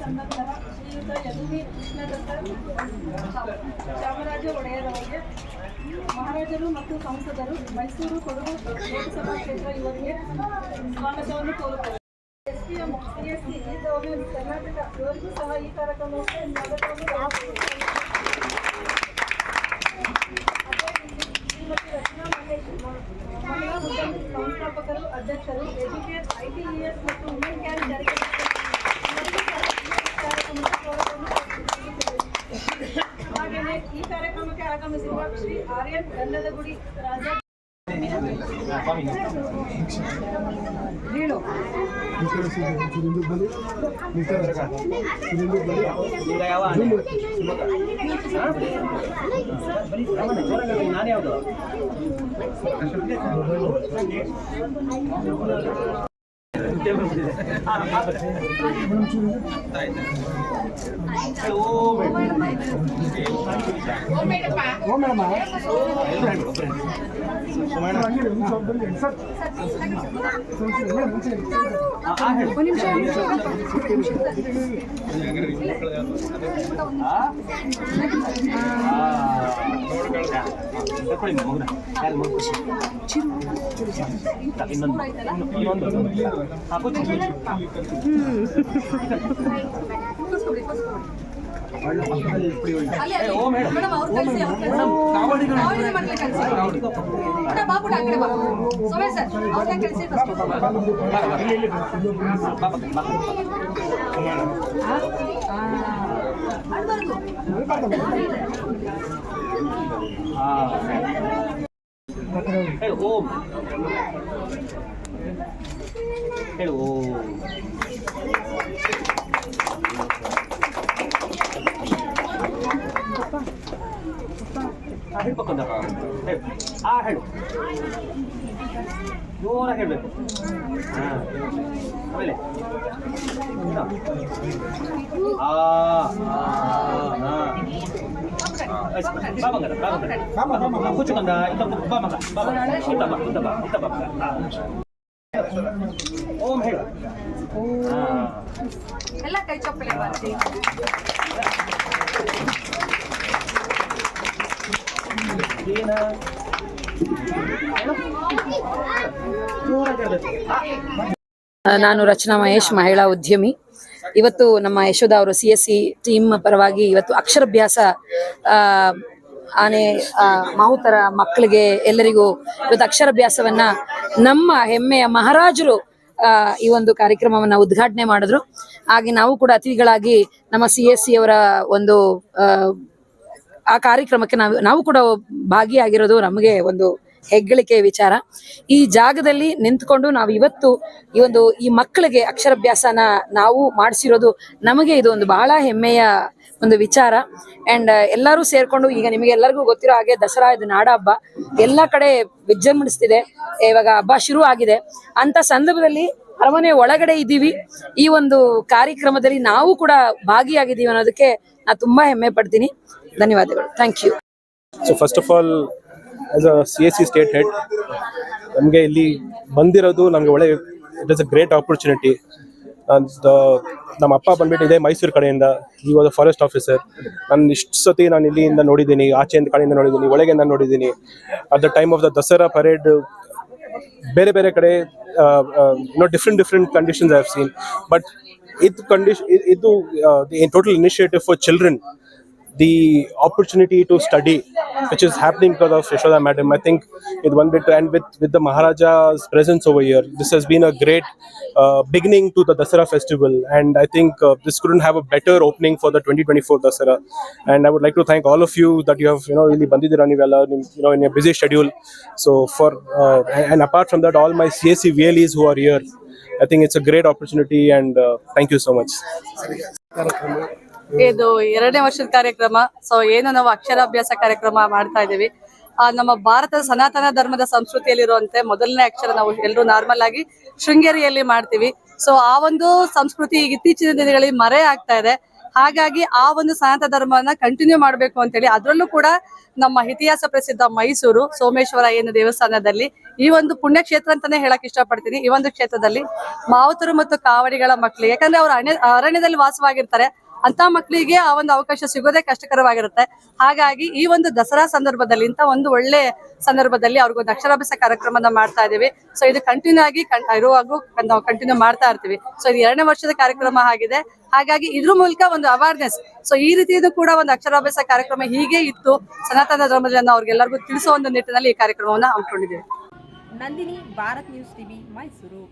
ತಂದಂತಹ ಶ್ರೀಯುತ ಯದುವಿ ಕೃಷ್ಣದತ್ತ ಚಾಮರಾಜ ಒಡೆಯರವರಿಗೆ, ಮಹಾರಾಜರು ಮತ್ತು ಸಂಸದರು, ಮೈಸೂರು ಕೊಡಗು ಲೋಕಸಭಾ ಕ್ಷೇತ್ರ ಇವರಿಗೆ ಸ್ವಾಗತವನ್ನು ಕೋರುತ್ತಾರೆ ಎಸ್ಪಿಎಂ ಸಿಎಸ್ಸಿ ಕರ್ನಾಟಕ, ಇವರಿಗೂ ಸಹ ಈ ಕಾರ್ಯಕ್ರಮಕ್ಕೆ ಸ್ವಾಗತವನ್ನು ಸಂಸ್ಥಾಪಕರು, ಅಧ್ಯಕ್ಷರು, ಎಜುಕೇಟ್ ಐಟಿಇಎಸ್ ಮತ್ತು ಹಾಗೆಯೇ ಈ ಕಾರ್ಯಕ್ರಮಕ್ಕೆ ಆಗಮಿಸಿರುವ ಶ್ರೀ ಆರ್ಯನ್ ಗಂಧದಗುಡಿ ಹೇಳು. 没得没得，哈哈，没得。我们村的，带的。哦，没得没，啊？啊？ 빨리 먹으라. 나도 먹고 싶어. 지루. 딱 있는 거. 아버지. 음. బాబు అక్కడ బాబు సుమేష్ సార్ అవునా కలిసి ఫస్ట్ ಸೋಮೇ ಸರ್ ಅವ್ರನ್ನೇ ಕಳಿಸಿ ಹೇಳು ಓಂ ಹೇಳು ಓಂ ಆ, ಹೇಳ್ಬೇಕು ಅಂದಾಗ ಹೇಳು ಆ ಹೇಳು ಜೋರಾಗಿ ಹೇಳಬೇಕು ಹಾಂ ಆಮೇಲೆ ಆ ಆ, ಆ. ಎಲ್ಲ ಕೈ ಬರ್ತಿ ನಾನು ರಚನಾ ಮಹೇಶ್ ಮಹಿಳಾ ಉದ್ಯಮಿ. ಇವತ್ತು ನಮ್ಮ ಯಶೋಧ ಅವರು ಸಿ ಎಸ್ ಟೀಮ್ ಪರವಾಗಿ ಇವತ್ತು ಅಕ್ಷರಭ್ಯಾಸ ಆನೆ ಆ, ಮಾಹುತರ ಮಕ್ಕಳಿಗೆ ಎಲ್ಲರಿಗೂ ಇವತ್ತು ಅಕ್ಷರಭ್ಯಾಸವನ್ನ ನಮ್ಮ ಹೆಮ್ಮೆಯ ಮಹಾರಾಜರು ಈ ಒಂದು ಕಾರ್ಯಕ್ರಮವನ್ನ ಉದ್ಘಾಟನೆ ಮಾಡಿದ್ರು. ಹಾಗೆ ನಾವು ಕೂಡ ಅತಿಥಿಗಳಾಗಿ ನಮ್ಮ ಸಿ ಎಸ್ ಸಿ ಅವರ ಒಂದು ಆ ಕಾರ್ಯಕ್ರಮಕ್ಕೆ ನಾವು ನಾವು ಕೂಡ ಭಾಗಿಯಾಗಿರೋದು ನಮಗೆ ಒಂದು ಹೆಗ್ಗಳಿಕೆ ವಿಚಾರ. ಈ ಜಾಗದಲ್ಲಿ ನಿಂತ್ಕೊಂಡು ನಾವು ಇವತ್ತು ಈ ಒಂದು ಈ ಮಕ್ಕಳಿಗೆ ಅಕ್ಷರಾಭ್ಯಾಸನ ನಾವು ಮಾಡಿಸಿರೋದು ನಮಗೆ ಇದು ಒಂದು ಬಹಳ ಹೆಮ್ಮೆಯ ಒಂದು ವಿಚಾರ. ಅಂಡ್ ಎಲ್ಲರೂ ಸೇರ್ಕೊಂಡು ಈಗ ನಿಮಗೆ ಎಲ್ಲರಿಗೂ ಗೊತ್ತಿರೋ ಹಾಗೆ ದಸರಾ ಇದು ನಾಡ ಹಬ್ಬ ಎಲ್ಲ ಕಡೆ ವಿಜೃಂಭಿಸ್ತಿದೆ. ಇವಾಗ ಹಬ್ಬ ಶುರು ಆಗಿದೆ. ಅಂತ ಸಂದರ್ಭದಲ್ಲಿ ಅರಮನೆ ಒಳಗಡೆ ಇದ್ದೀವಿ. ಈ ಒಂದು ಕಾರ್ಯಕ್ರಮದಲ್ಲಿ ನಾವು ಕೂಡ ಭಾಗಿಯಾಗಿದ್ದೀವಿ ಅನ್ನೋದಕ್ಕೆ ನಾ ತುಂಬಾ ಹೆಮ್ಮೆ ಪಡ್ತೀನಿ. ಧನ್ಯವಾದಗಳು. Thank you so first of all as a C S C state head ನಮಗೆ ಇಲ್ಲಿ ಬಂದಿರೋದು ನಮಗೆ ಒಳ್ಳೆ it is a great opportunity ನಮ್ಮ ಅಪ್ಪ ಬಂದ್ಬಿಟ್ಟು ಇದೆ ಮೈಸೂರು ಕಡೆಯಿಂದ ಈ ವಾಸ್ ಫಾರೆಸ್ಟ್ ಆಫೀಸರ್ ನಾನು ಇಷ್ಟು ಸತಿ ನಾನು ಇಲ್ಲಿಂದ ನೋಡಿದ್ದೀನಿ, ಆಚೆಯಿಂದ ಕಡೆಯಿಂದ ನೋಡಿದ್ದೀನಿ, ಒಳಗೆಯಿಂದ ನೋಡಿದ್ದೀನಿ. At the time of the Dasara parade ಬೇರೆ ಬೇರೆ ಕಡೆ no different different conditions I have seen but ಇದು ಕಂಡೀಷನ್ ಇದು total initiative for children the opportunity to study, which is happening because of Yashoda Madam. I think with one bit and with, with the Maharaja's presence over here, this has been a great uh, beginning to the Dasara festival. And I think uh, this couldn't have a better opening for the 2024 Dasara. And I would like to thank all of you that you have, you know, really Bandi Diraniwala, you know, in your busy schedule. So for, uh, and apart from that, all my CSC VLEs who are here, I think it's a great opportunity and uh, thank you so much. ಇದು ಎರಡನೇ ವರ್ಷದ ಕಾರ್ಯಕ್ರಮ. So ಏನು ನಾವು ಅಕ್ಷರಾಭ್ಯಾಸ ಕಾರ್ಯಕ್ರಮ ಮಾಡ್ತಾ ಇದ್ದೀವಿ. ನಮ್ಮ ಭಾರತದ ಸನಾತನ ಧರ್ಮದ ಸಂಸ್ಕೃತಿಯಲ್ಲಿರುವಂತೆ ಮೊದಲನೇ ಅಕ್ಷರ ನಾವು ಎಲ್ಲರೂ ನಾರ್ಮಲ್ ಆಗಿ ಶೃಂಗೇರಿಯಲ್ಲಿ ಮಾಡ್ತೀವಿ. ಸೊ ಆ ಒಂದು ಸಂಸ್ಕೃತಿ ಈಗ ಇತ್ತೀಚಿನ ದಿನಗಳಲ್ಲಿ ಮರೆ ಆಗ್ತಾ ಇದೆ. ಹಾಗಾಗಿ ಆ ಒಂದು ಸನಾತನ ಧರ್ಮವನ್ನ ಕಂಟಿನ್ಯೂ ಮಾಡಬೇಕು ಅಂತೇಳಿ ಅದರಲ್ಲೂ ಕೂಡ ನಮ್ಮ ಇತಿಹಾಸ ಪ್ರಸಿದ್ಧ ಮೈಸೂರು ಸೋಮೇಶ್ವರ ಏನು ದೇವಸ್ಥಾನದಲ್ಲಿ ಈ ಒಂದು ಪುಣ್ಯಕ್ಷೇತ್ರ ಅಂತಾನೆ ಹೇಳಕ್ ಇಷ್ಟಪಡ್ತೀನಿ. ಈ ಒಂದು ಕ್ಷೇತ್ರದಲ್ಲಿ ಮಾವತರು ಮತ್ತು ಕಾವಡಿಗಳ ಮಕ್ಕಳು, ಯಾಕಂದ್ರೆ ಅವರು ಅರಣ್ಯ ಅರಣ್ಯದಲ್ಲಿ ವಾಸವಾಗಿರ್ತಾರೆ. ಅಂತ ಮಕ್ಕಳಿಗೆ ಆ ಒಂದು ಅವಕಾಶ ಸಿಗೋದೇ ಕಷ್ಟಕರವಾಗಿರುತ್ತೆ. ಹಾಗಾಗಿ ಈ ಒಂದು ದಸರಾ ಸಂದರ್ಭದಲ್ಲಿ ಇಂತ ಒಂದು ಒಳ್ಳೆ ಸಂದರ್ಭದಲ್ಲಿ ಅವ್ರಿಗೊಂದು ಅಕ್ಷರಾಭ್ಯಾಸ ಕಾರ್ಯಕ್ರಮನ ಮಾಡ್ತಾ ಇದೀವಿ ಸೊ ಇದು ಕಂಟಿನ್ಯೂ ಆಗಿ ಇರುವಾಗೂ ನಾವು ಕಂಟಿನ್ಯೂ ಮಾಡ್ತಾ ಇರ್ತೀವಿ. ಸೊ ಇದು ಎರಡನೇ ವರ್ಷದ ಕಾರ್ಯಕ್ರಮ ಆಗಿದೆ. ಹಾಗಾಗಿ ಇದ್ರ ಮೂಲಕ ಒಂದು ಅವೇರ್ನೆಸ್ ಸೊ ಈ ರೀತಿಯದು ಕೂಡ ಒಂದು ಅಕ್ಷರಾಭ್ಯಾಸ ಕಾರ್ಯಕ್ರಮ ಹೀಗೆ ಇತ್ತು. ಸನಾತನ ಧರ್ಮದಲ್ಲಿ ಅವ್ರಿಗೆಲ್ಲರಿಗೂ ತಿಳಿಸೋ ಒಂದು ನಿಟ್ಟಿನಲ್ಲಿ ಈ ಕಾರ್ಯಕ್ರಮವನ್ನ ಹಮ್ಮಿಕೊಂಡಿದ್ದೇವೆ. Nandini, Bharat news TV, Mysuru.